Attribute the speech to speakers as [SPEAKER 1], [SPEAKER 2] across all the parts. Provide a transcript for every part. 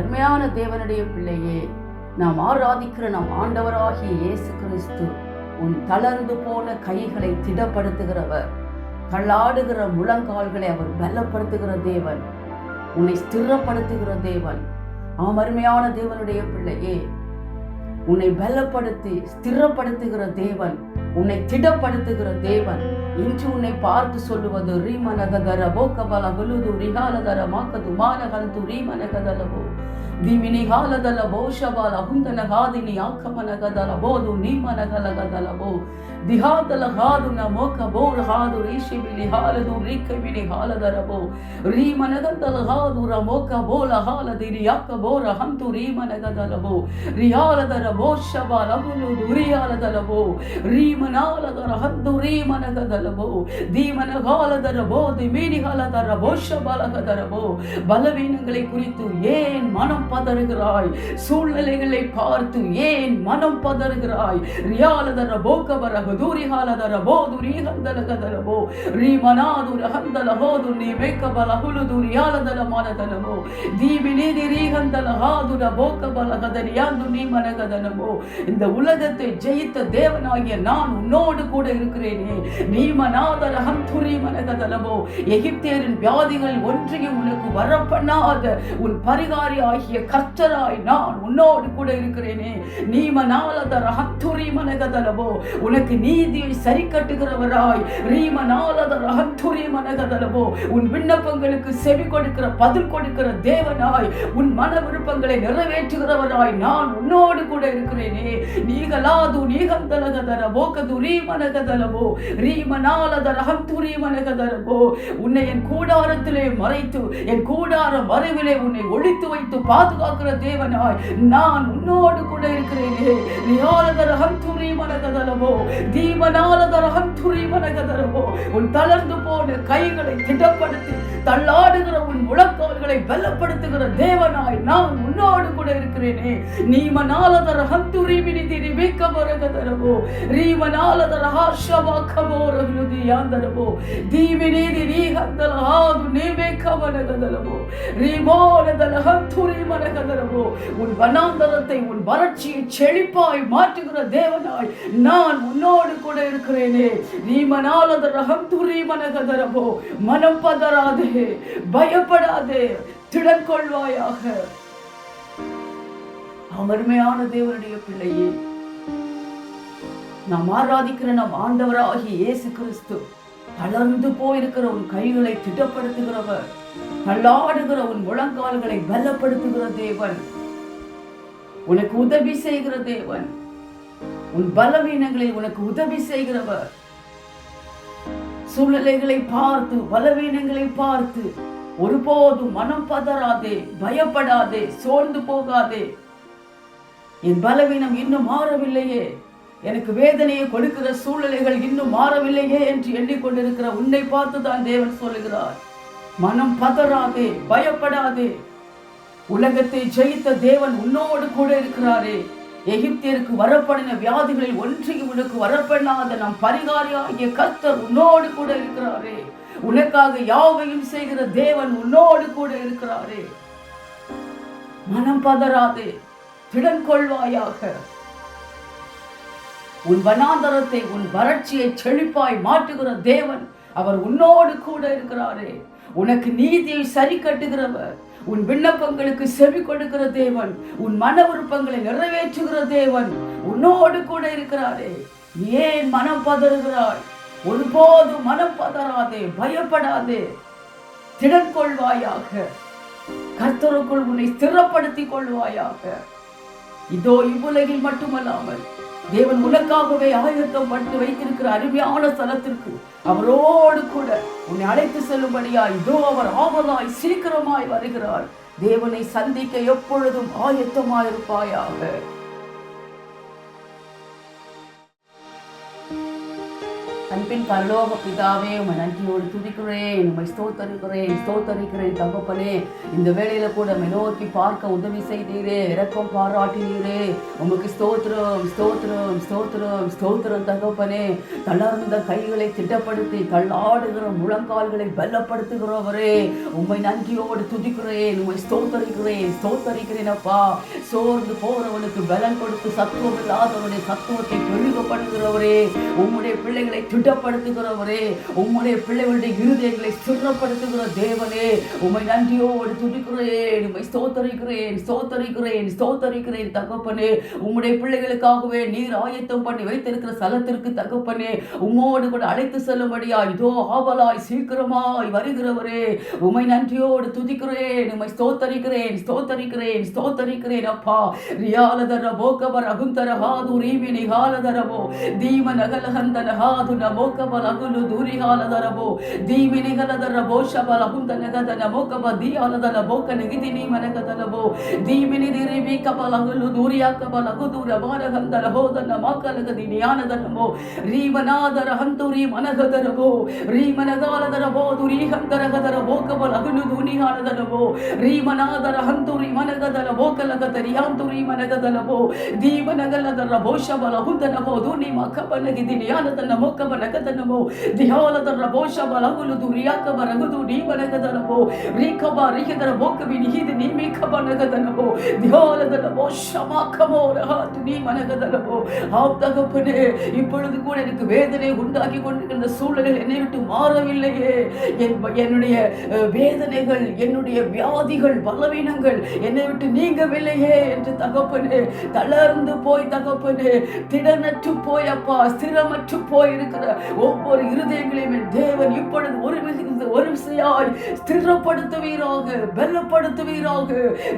[SPEAKER 1] அருமையான தேவனுடைய பிள்ளையே நாம் ஆராதிக்கிற நம் ஆண்டவராகிய இயேசு கிறிஸ்து உன் தளர்ந்து போன கைகளை திடப்படுத்துகிறவர். தள்ளாடுகிற முழங்கால்களை அவர் பலப்படுத்துகிற தேவன். உன்னை ஸ்திரப்படுத்துகிற தேவன். ஆம் அருமையான தேவனுடைய பிள்ளையே உன்னை பலப்படுத்தி ஸ்திரப்படுத்துகிற தேவன். உன்னை திடப்படுத்துகிற தேவன். இன்று உன்னை பார்த்து சொல்லுவது ரீமனகதர போக்கபல விழுது ரிகாலதர மாக்கது மானகந்து ரீமனகதலவோ. ದಿಮಿನಿ ಹಾಲದಲ್ಲ ಬಹುಶಬಾಲ ಹುಂದನ ಗಾದಿನಿ ಆಕಮನಗದಲಬೋ ನೀಮನಗಲಗದಲಬೋ ಬೋದು ನೀಮನಗಲಗದಲವೋ ದಿಹಾದಲ ಹಾದು ನ ಮೋಕ ಬೋರ್ ಹಾದು ರೀಶಿ ಬಿಲಿ ಹಾಲದು ರೀಕಮಿನಿ ಹಾಲದರಬೋ ರೀಮನಗದಲ ಹಾದು ರ ಮೋಕ ಬೋಲ ಹಾಲದಿರಿ ಯಾಕ ಬೋರ ಹಂತು ರೀಮನಗದಲವೋ ರಿಯಾಲದರ ಬೋಶಬಾಲ ಹುಲುದು ರಿಯಾಲದಲವೋ ರೀಮನಾಲದರ ಹದ್ದು ರೀಮನಗದಲವೋ ದೀಮನ ಹಾಲದರ ಬೋ ದಿಮಿನಿ ಹಾಲದರ ಬೋಶಬಾಲಗದರಬೋ பலவீனங்களை குறித்து ஏன் மனம் பதறுகிறாய் சூழ்நிலைகளை பார்த்து ஏன் மனம் பதறுகிறாய் ودوري هالا دربو دوري هندل دربو ري منا دور هندل هو دور ني ميك بلا هلو دوري هالا دل مالا دلمو دي بلي دي ري هندل ஹா துர போக்க பல கதரியா துணி மனகதனமோ இந்த உலகத்தை ஜெயித்த தேவனாகிய நான் உன்னோடு கூட இருக்கிறேனே நீ மனாதரகம் துரி மனகதனமோ எகிப்தியரின் வியாதிகள் ஒன்றையும் உனக்கு வரப்பண்ணாத உன் பரிகாரி ஆகிய கர்த்தராய் நான் உன்னோடு கூட இருக்கிறேனே நீ மனாலதரகம் துரி மனகதனமோ உனக்கு நீதியை சரி கட்டுகிறவராய். ரீமனாலதர ஹந்துரி மனகதலமோ உன் விண்ணப்பங்களுக்கு செவி கொடுக்கிற பதில் கொடுக்கிற தேவனாய். உன் மன விருப்பங்களை நிறைவேற்றுகிறவராய் நான் உன்னோடு கூட இருக்கிறேனே. நீகலாது நீகந்தலகதர போகது ரீம ரீமனாலதர ஹந்துரி மனகதலமோ உன்னை என் கூடாரத்திலே மறைத்து என் கூடார மறைவிலே உன்னை ஒழித்து வைத்து பாதுகாக்கிற தேவனாய் நான் உன்னோடு கூட இருக்கிறேனே. நீ ஆலதர் மனகதலமோ தீமனாலதர உன் தளர்ந்து போன கைகளை திடப்படுத்தி தள்ளாடுகிற உன் முழக்கவர்களை பலப்படுத்துகிற தேவனாய் நான் உன்னோடு கூட இருக்கிறேனே. நீமனாலதர ஹந்துரிமினி திரிவிக்க வரகதரவோ ரீமனாலதர ஹாஷவாக்க போரகுதி யாந்தரவோ தீவினீதி ரீஹந்தல ஹாது நீவேக்க வரகதரவோ ரீமோனதல ஹந்துரி மரகதரவோ உன் வனாந்தரத்தை உன் வறட்சியை செழிப்பாய் மாற்றுகிற தேவனாய் நான் உன்னோடு உன்னோடு கூட இருக்கிறேனே. நீ மனாலத ரகம் துரி மனகதரபோ மனம் பதறாதே பயப்படாதே திடக்கொள்வாயாக அமர்மையான தேவனுடைய பிள்ளையே நாம் ஆராதிக்கிற நம் ஆண்டவராகிய இயேசு கிறிஸ்து தளர்ந்து போயிருக்கிற உன் கைகளை திடப்படுத்துகிறவர் தள்ளாடுகிற உன் முழங்கால்களை பலப்படுத்துகிற தேவன். உனக்கு உதவி செய்கிற தேவன். உன் பலவீனங்களில் உனக்கு உதவி செய்கிறவர். சூழ்நிலைகளை பார்த்து பலவீனங்களை பார்த்து ஒருபோதும் மனம் பதறாதே பயப்படாதே சோர்ந்து போகாதே. என் பலவீனம் இன்னும் மாறவில்லையே. எனக்கு வேதனையை கொடுக்கிற சூழ்நிலைகள் இன்னும் மாறவில்லையே என்று எண்ணிக்கொண்டிருக்கிற உன்னை பார்த்து தான் தேவன் சொல்லுகிறார். மனம் பதறாதே பயப்படாதே. உலகத்தை ஜெயித்த தேவன் உன்னோடு கூட இருக்கிறாரே. எகிப்தியருக்கு வரப்படின வியாதிகளில் ஒன்றையும் உனக்கு வரப்பண்ணாத நம் பரிகாரியாகிய கர்த்தர் உன்னோடு கூட இருக்கிறாரே. உனக்காக யாவையும் செய்கிற தேவன் உன்னோடு கூட இருக்கிறாரே. மனம் பதறாதே திடன் கொள்வாயாக. உன் வனாந்தரத்தை உன் வறட்சியை செழிப்பாய் மாற்றுகிற தேவன் அவர் உன்னோடு கூட இருக்கிறாரே. உனக்கு நீதியை சரி கட்டுகிறவர். உன் விண்ணப்பங்களுக்கு செவி கொடுக்கிற தேவன் உன் மன விருப்பங்களை நிறைவேற்றுகிற தேவன் உன்னோடு கூட இருக்கிறாரே. ஏன் மனம் பதறுகிறாய்? ஒருபோது மனம் பதறாதே பயப்படாதே. திடன் கொள்வாயாக. கர்த்தருக்குள் உன்னை ஸ்திரப்படுத்திக் கொள்வாயாக. இதோ இவ்வுலகில் மட்டுமல்லாமல் தேவன் உனக்காகவே ஆயத்தம் பண்ணி வைத்திருக்கிற அருமையான ஸ்தலத்திற்கு அவரோடு கூட உன்னை அழைத்து செல்லும்படியா இதோ அவர் ஆவலாய் சீக்கிரமாய் வருகிறார். தேவனை சந்திக்க எப்பொழுதும் ஆயத்தமாயிருப்பாயாக. பின் பரலோக பிதாவே உமை நன்றியோடு துதிக்கிறேன். உமை ஸ்தோத்தரிக்கிறேன். ஸ்தோத்தரிக்கிறேன் தகப்பனே. இந்த வேலையில கூட உம்மை நோக்கி பார்க்க உதவி செய்தீரே. இறக்கம் பாராட்டினீரே. உமக்கு ஸ்தோத்திரம் ஸ்தோத்திரம் ஸ்தோத்திரம் ஸ்தோத்திரம் தகப்பனே. தளர்ந்த கைகளை திட்டப்படுத்தி தள்ளாடுகிற முழங்கால்களை பலப்படுத்துகிறவரே. உண்மை நன்றியோடு துதிக்கிறேன். உண்மை ஸ்தோத்தரிக்கிறேன். ஸ்தோத்தரிக்கிறேன் அப்பா. சோர்ந்து போறவனுக்கு பலன் கொடுத்து சத்துவம் இல்லாதவனுடைய சத்துவத்தை பெருகப்படுகிறவரே உம்முடைய பிள்ளைகளை திடப்படுத்துகிறவரே உம்முடைய பிள்ளைகளுடைய இருதயங்களை சுற்றப்படுத்துகிற தேவனே உமை நன்றியோடு துடிக்கிறேன் உமை ஸ்தோத்தரிக்கிறேன் ஸ்தோத்தரிக்கிறேன் ஸ்தோத்தரிக்கிறேன் தகப்பனே. உம்முடைய பிள்ளைகளுக்காகவே நீர் ஆயத்தம் பண்ணி வைத்திருக்கிற ஸ்தலத்திற்கு தகப்பனே உம்மோடு கூட அழைத்து செல்லும்படியா இதோ ஆவலாய் சீக்கிரமாய் வருகிறவரே உமை நன்றியோடு துதிக்கிறேன் உம்மை ஸ்தோத்தரிக்கிறேன் ஸ்தோத்தரிக்கிறேன் ஸ்தோத்தரிக்கிறேன். ಯಪ್ಪ ರಿಯಾಲದರ ಬೋಕಬರ ಅಗುಂತರ ಹಾದು ರೀವಿನಿ ಹಾಲದರಬೋ ದೀಮನಗಲ ಹಂದನ ಹಾದು ನಮೋಕಬಲ ಅಗುಲು ದೂರಿ ಹಾಲದರಬೋ ದೀಮಿನಿಗಲದರ ಬೋಷಬಲ ಹುಂದನಗದ ನಮೋಕಬ ದಿಯಾಲದನ ಬೋಕ ನಿಗಿದಿ ನೀಮನಗದನಬೋ ದೀಮಿನಿ ದಿರಿ ಬೀಕಬಲ ಅಗುಲು ದೂರಿಯಾಕಬಲ ಅಗುದೂರ ಬಾರ ಹಂದರ ಹೋದನ ಮಾಕಲಗದಿ ನಿಯಾನದನಬೋ ರೀವನಾದರ ಹಂತುರಿ ಮನಗದರಬೋ ರೀಮನಗಾಲದರಬೋ ದುರಿ ಹಂತರಗದರ ಬೋಕಬಲ ಅಗುಲು ದೂನಿ ಹಾಲದನಬೋ ರೀಮನಾದರ ಹಂತುರಿ ಮನಗದನ ಬೋಕಲಗದರಿ ರಿಯಾಂತುರಿ ಮನಗದಲವೋ ದೀವನಗಲದ ರಭೋಷಬಲ ಹುದನವೋ ದುನಿ ಮಖಬನಗಿ ದಿನಿಯಾನದ ನಮಕಬನಗದನವೋ ದಿಹಾಲದ ರಭೋಷಬಲ ಹುಲುದು ರಿಯಾಕಬರಗುದು ನೀವನಗದನವೋ ರೀಕಬ ರಿಹದರ ಮೋಕಬಿ ನಿಹಿದ ನಿಮಿಕಬನಗದನವೋ தியாலத நமோ ஷமாக்கமோ ரஹாத்து நீ மனகத நமோ ஆம் தகப்பனே இப்பொழுது கூட எனக்கு வேதனை உண்டாக்கி கொண்டிருக்கின்ற சூழலில் என்னை விட்டு மாறவில்லையே என்னுடைய வேதனைகள் என்னுடைய வியாதிகள் பலவீனங்கள் என்னை விட்டு நீங்கவில்லையே என்று தகப்பனே தளர்ந்து போய் தகப்பனே திடனற்று போய் அப்பா ஸ்திரமற்று போய் இருக்கிற ஒவ்வொரு இருதயங்களையும் தேவன் இப்பொழுது ஒரு விசை- ஒரு விசையாய் ஸ்திரப்படுத்துவீராக பலப்படுத்துவீராக.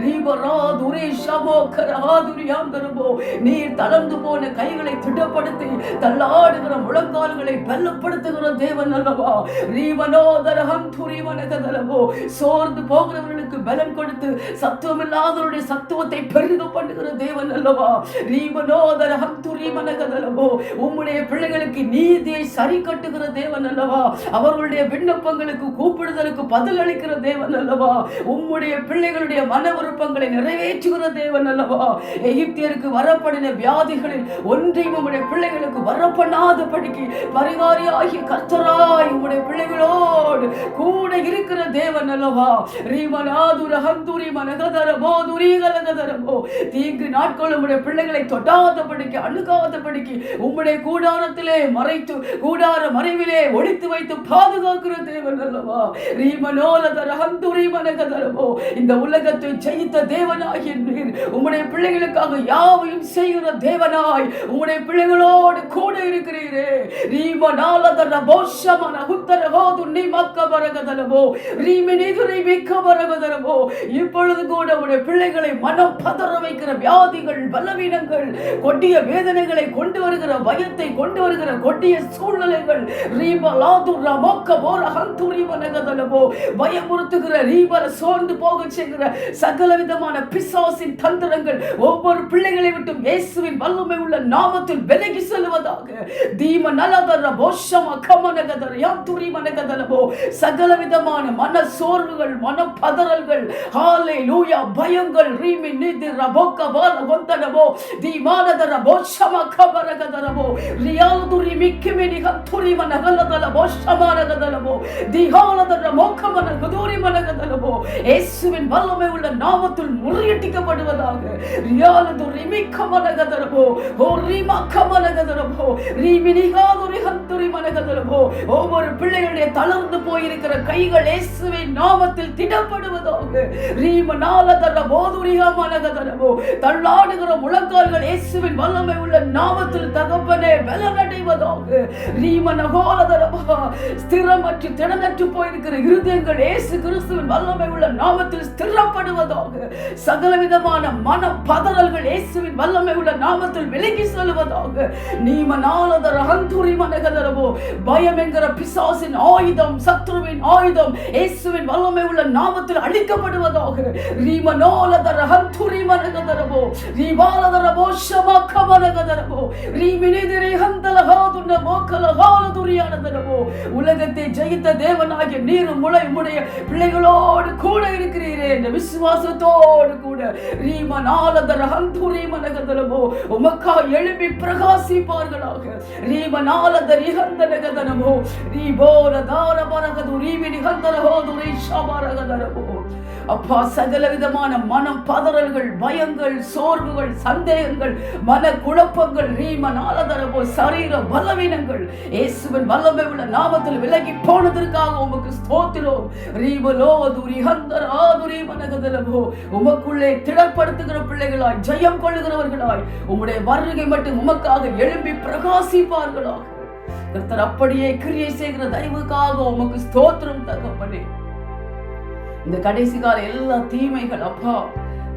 [SPEAKER 1] ரீபரா துரே ஷமோ கரஹாதுரியாந்தரமோ நீர் தளர்ந்து போன கைகளை திடப்படுத்தி தள்ளாடுகிற முழங்கால்களை பலப்படுத்துகிற தேவன் அல்லவா? ரீவனோதரகம் துரிவனகதலமோ. சோர்ந்து போகிறவர்கள் போகிறவர்களுக்கு பலம் கொடுத்து சத்துவம் இல்லாதவருடைய சத்துவத்தை பெருக பண்ணுகிற தேவன் அல்லவா? ரீவனோதரகம் துரிமனகதலமோ உம்முடைய பிள்ளைகளுக்கு நீதியை சரி கட்டுகிற தேவன் அல்லவா? அவர்களுடைய விண்ணப்பங்களுக்கு கூப்பிடுதலுக்கு பதில் அளிக்கிற தேவன் அல்லவா? உம்முடைய பிள்ளைகளுடைய மன விருப்பங்களை நிறைவேற்றுகிற தேவன் அல்லவா? எகிப்தியருக்கு வரப்படின வியாதிகளில் ஒன்றையும் உம்முடைய பிள்ளைகளுக்கு வரப்பண்ணாதபடிக்கு பரிகாரியாகிய கர்த்தராய் உம்முடைய பிள்ளைகளோடு கூட இருக்கிற தேவன் அல்லவா? ரீமனா யாதுர ஹந்துரி மனகதரமோ துரீகலகதரமோ தீங்கு நாட்கள் உம்முடைய பிள்ளைகளை தொட்டாதபடிக்கு அணுகாதபடிக்கு உம்முடைய கூடாரத்திலே மறைத்து கூடார மறைவிலே ஒளித்து வைத்து பாதுகாக்கிற தேவன் அல்லவா? ரீமனோலதர ஹந்துரி மனகதரமோ இந்த உலகத்தை ஜெயித்த தேவனாகிய நீர் உம்முடைய பிள்ளைகளுக்காக யாவையும் செய்கிற தேவனாய் உம்முடைய பிள்ளைகளோடு கூட இருக்கிறீரே. ரீமனாலதர போஷமன ஹுத்தர துண்ணி மக்க பரகதரமோ ரீமினிதுரை மிக்க பரகதரமோ இப்பொழுது கூட உடைய பிள்ளைகளை மனம் பதற வைக்கிற வியாதிகள் பலவீனங்கள் கொட்டிய வேதனைகளை கொண்டு வருகிற பயத்தை கொண்டு வருகிற கொட்டிய சூழ்நிலைகள் ரீபலாது ரமோக்க போர ஹந்துரி மனகதலமோ பயமுறுத்துகிற ரீபர சோர்ந்து போக செய்கிற சகல விதமான பிசாசின் தந்திரங்கள் ஒவ்வொரு பிள்ளைகளை விட்டு இயேசுவின் வல்லமை உள்ள நாமத்தில் விலகி செல்வதாக தீம நலதர போஷம கமனகதர யாத்துரி மனகதலமோ சகல விதமான மன சோர்வுகள் மன பதற பதறல்கள் ஹாலே லூயா பயங்கள். ரீமி நிதி. ரபோக்க பால கொந்தனமோ தீமானதர போஷம கபரகதரமோ ரியாதுரி மிக்கிமினி கத்துரி மனகலதல போஷமானகதலமோ திஹாலதர மோக்கமன குதூரி மனகதலமோ இயேசுவின் வல்லமை உள்ள நாமத்தில் முறியடிக்கப்படுவதாக. ரியாலது ரிமிக்க மனகதரமோ ஓ ரிமா ரீமி நிகாதுரி ஹந்துரி மனகதரமோ ஒவ்வொரு பிள்ளைகளுடைய தளர்ந்து போயிருக்கிற கைகள் இயேசுவின் நாமத்தில் திடப்படுவது திடப்படுவதாக ரீமனாலதர போதுரியா மனகதரமோ தள்ளாடுகிற முழங்கால்கள் இயேசுவின் வல்லமை உள்ள நாமத்தில் தகப்பனே பலனடைவதாக. ரீமனகோலதரமா ஸ்திரமற்று திடனற்று போயிருக்கிற இருதயங்கள் இயேசு கிறிஸ்துவின் வல்லமை உள்ள நாமத்தில் ஸ்திரப்படுவதாக. சகல விதமான மன பதறல்கள் இயேசுவின் வல்லமை உள்ள நாமத்தில் விலகி செல்வதாக நீமனாலதர ஹந்துரி மனகதரவோ பயம் என்கிற பிசாசின் ஆயுதம் சத்ருவின் ஆயுதம் இயேசுவின் வல்லமை உள்ள நாமத்தில் அழிக்கப்படுவதாக. ரீமனோலதர ஹந்துரி மனகதரவோ ரீபாலதரவோ ஷமக்க மனகதரவோ ரீமினிதிரி ஹந்தலஹாது மோக்கலகா மோக்கல உலகத்தை ஜெயித்த தேவனாகிய நீரும் முளை உடைய பிள்ளைகளோடு கூட இருக்கிறீரே இந்த விசுவாசத்தோடு கூட. ரீம நாலதர ஹந்துரி மனகதனமோ உமக்கா எழுப்பி பிரகாசிப்பார்களாக. ரீம நாலதர் இகந்தனகதனமோ ரீபோர தார பரகது ரீவி நிகந்தரகோ துரை ஷபரகதனமோ அப்பா சகல விதமான மனம் பதறல்கள் பயங்கள் சோர்வுகள் சந்தேகங்கள் மன குழப்பங்கள் ரீம நாளதரவோ சரீர பலவீனங்கள். இயேசுவின் வல்லமை உள்ள நாமத்தில் விலகி போனதற்காக உமக்கு ஸ்தோத்திரோம். ரீமலோ துரி ஆதுரி உமக்குள்ளே திடப்படுத்துகிற பிள்ளைகளாய் ஜெயம் கொள்ளுகிறவர்களாய் உம்முடைய வருகை மட்டும் உமக்காக எழும்பி பிரகாசிப்பார்களாக. கர்த்தர் அப்படியே கிரியை செய்கிற தயவுக்காக உமக்கு ஸ்தோத்திரம் தகப்பனே. இந்த கடைசி கால எல்லா தீமைகள் அப்பா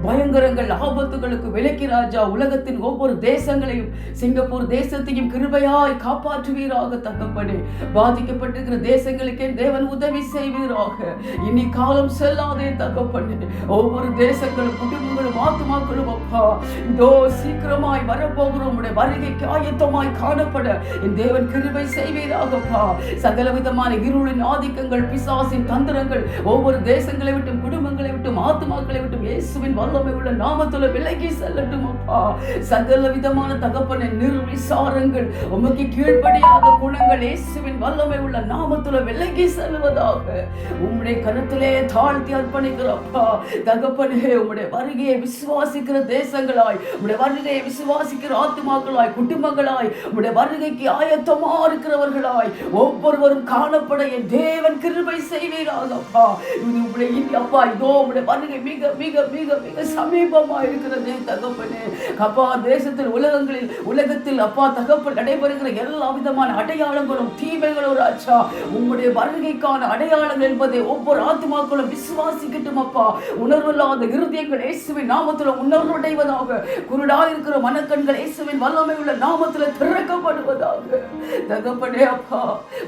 [SPEAKER 1] பயங்கரங்கள் ஆபத்துகளுக்கு விலக்கி ராஜா உலகத்தின் ஒவ்வொரு தேசங்களையும் சிங்கப்பூர் தேசத்தையும் கிருபையாய் காப்பாற்றுவீராக தகப்பனே. பாதிக்கப்பட்டிருக்கிற தேசங்களுக்கே தேவன் உதவி செய்வீராக. இனி காலம் செல்லாதே தகப்பனே. ஒவ்வொரு தேசங்களும் குடும்பங்களும் ஆத்மாக்களும் அப்பா. இதோ சீக்கிரமாய் வரப்போகிற உடைய வருகைக்கு ஆயத்தமாய் காணப்பட. என் தேவன் கிருபை செய்வீராகப்பா. சகல விதமான இருளின் ஆதிக்கங்கள் பிசாசின் தந்திரங்கள் ஒவ்வொரு தேசங்களை விட்டும் குடும்பங்களை விட்டும் ஆத்மாக்களை விட்டும் இயேசுவின் வல்லமை உள்ள நாமத்துல விலகி செல்லட்டும் அப்பா. சகல விதமான தகப்பன நிர்விசாரங்கள் உமக்கு கீழ்ப்படியாத குணங்கள் இயேசுவின் வல்லமை உள்ள நாமத்துல விலகி செல்வதாக. உம்முடைய கருத்திலே தாழ்த்தி அர்ப்பணிக்கிறப்பா தகப்பனே உம்முடைய வருகையை விசுவாசிக்கிற தேசங்களாய் உம்முடைய வருகையை விசுவாசிக்கிற ஆத்துமாக்களாய் குடும்பங்களாய் உம்முடைய வருகைக்கு ஆயத்தமா இருக்கிறவர்களாய் ஒவ்வொருவரும் காணப்பட என் தேவன் கிருபை செய்வீராக அப்பா. இது உம்முடைய அப்பா. இதோ உம்முடைய வருகை மிக மிக மிக மிக சமீபமா இருக்கிறது தகப்பனே. அப்பா தேசத்தில் உலகங்களில் உலகத்தில் அப்பா தகப்பன் நடைபெறுகிற எல்லா விதமான அடையாளங்களும் தீமைகளும் ராஜா. உம்முடைய வருகைக்கான அடையாளங்கள் என்பதை ஒவ்வொரு ஆத்மாக்களும் விசுவாசிக்கட்டும் அப்பா. உணர்வில்லாத இருதயங்கள் இயேசுவின் நாமத்தில் உணர்வடைவதாக. குருடா இருக்கிற மனக்கண்கள் இயேசுவின் வல்லமை உள்ள நாமத்தில் திறக்கப்படுவதாக. தகப்பனே அப்பா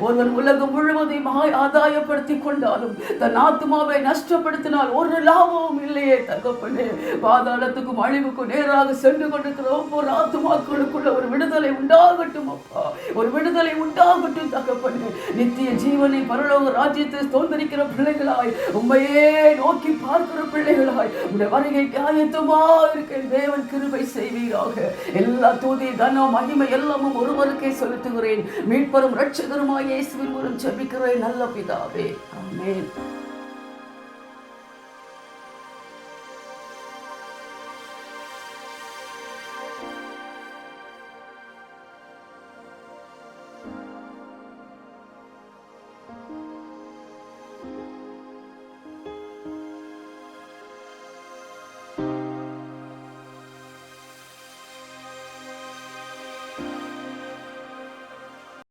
[SPEAKER 1] ஒருவன் உலகம் முழுவதையும் ஆதாயப்படுத்தி கொண்டாலும் தன் ஆத்மாவை நஷ்டப்படுத்தினால் ஒரு லாபமும் இல்லையே தகப்பனே. பாதாளத்துக்கும் அழிவுக்கும் நேராக சென்று கொண்டிருக்கிறோம். ஒவ்வொரு ஆத்துமாக்களுக்குள்ள ஒரு விடுதலை உண்டாகட்டும் அப்பா. ஒரு விடுதலை உண்டாகட்டும் தகப்பனே. நித்திய ஜீவனை பரலோக ராஜ்யத்தை தோந்தரிக்கிற பிள்ளைகளாய் உண்மையே நோக்கி பார்க்கிற பிள்ளைகளாய் உடைய வருகை காயத்துமா இருக்க தேவன் கிருபை செய்வீராக. எல்லா தூதி தனம் மகிமை எல்லாமும் ஒருவருக்கே செலுத்துகிறேன். மீட்பரும் ரட்சகருமாய் இயேசுவின் மூலம் ஜெபிக்கிறேன். நல்ல பிதாவே. ஆமென்.